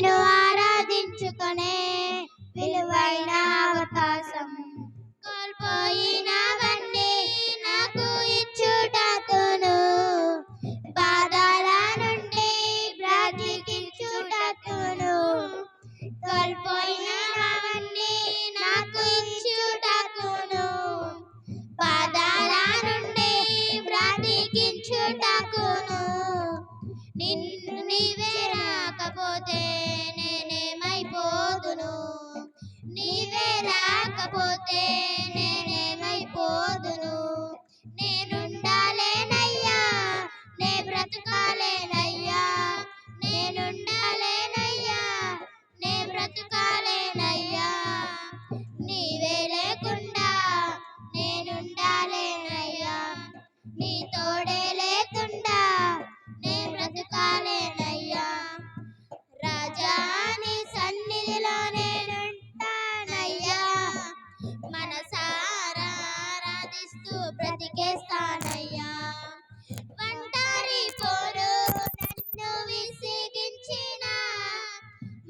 నిన్ను ఆరాధించుకునే విలువైన అవకాశం. కోల్పోయినవన్నీ నాకు ఇచ్చుటకును. బాధల నుండి బ్రతికించుటకును. కోల్పోయినవన్నీ నాకు ఇచ్చుటకును. బాధల నుండి బ్రతికించుటకును. నిన్ను నీవే రాకపోతే నేనేమైపోదును ఆరాధిస్తూ బ్రతికేస్తానయ్యా. ఒంటరి పోరు నన్ను విసిగించిన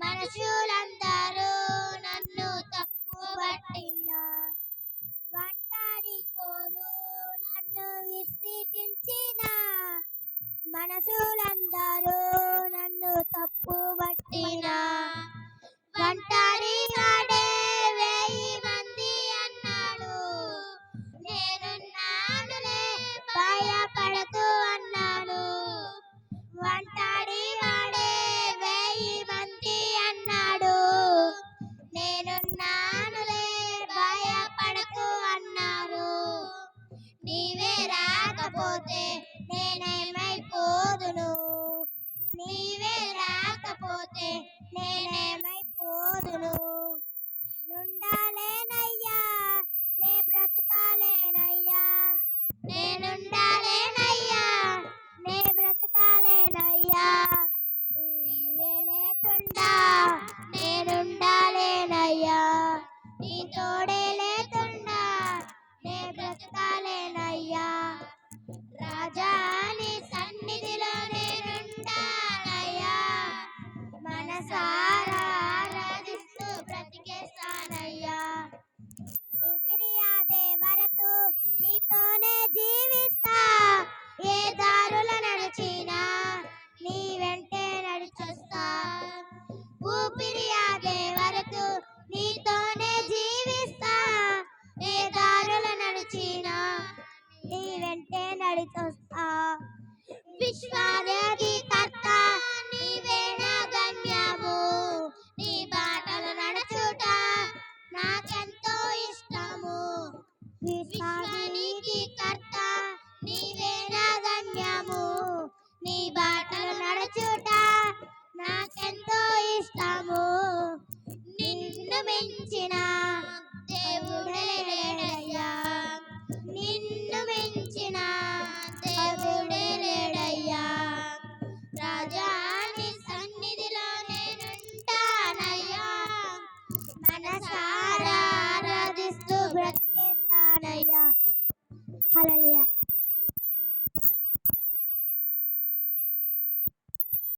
మనుషులందరూ నన్ను తప్పు పట్టిన. ఒంటరి పోరు నన్ను విసిగించిన మనసులందరూ నన్ను తప్పు పట్టిన. ఒంటరి రాకపోతే నేనేమైపోదును? నీవే రాకపోతే నేనేమైపోదును? నుండాలేనయ్యా నే బ్రతుకాలేనయ్యా. నేనుండాలేనయ్యా నే బ్రతకాలేనయ్యా. నీవే లేకుండా నేనుండాలేనయ్యా. నీ తోడ ఊపిరి వరతు నీతోనే జీవిస్తా. ఏ దారుల నడిచినా నీ వెంటే నడిచొస్తా. ఊపిరియాదే వరకు నీతోనే జీవిస్తా. ఏ దారుల నడిచినా నీ వెంటే నడిచొస్తా. విశ్వా విశ్వానికి కర్త నీవేనా గమ్యము. నీ బాటలు నడుచుట నాకెంతో ఇష్టము. నిన్ను మించిన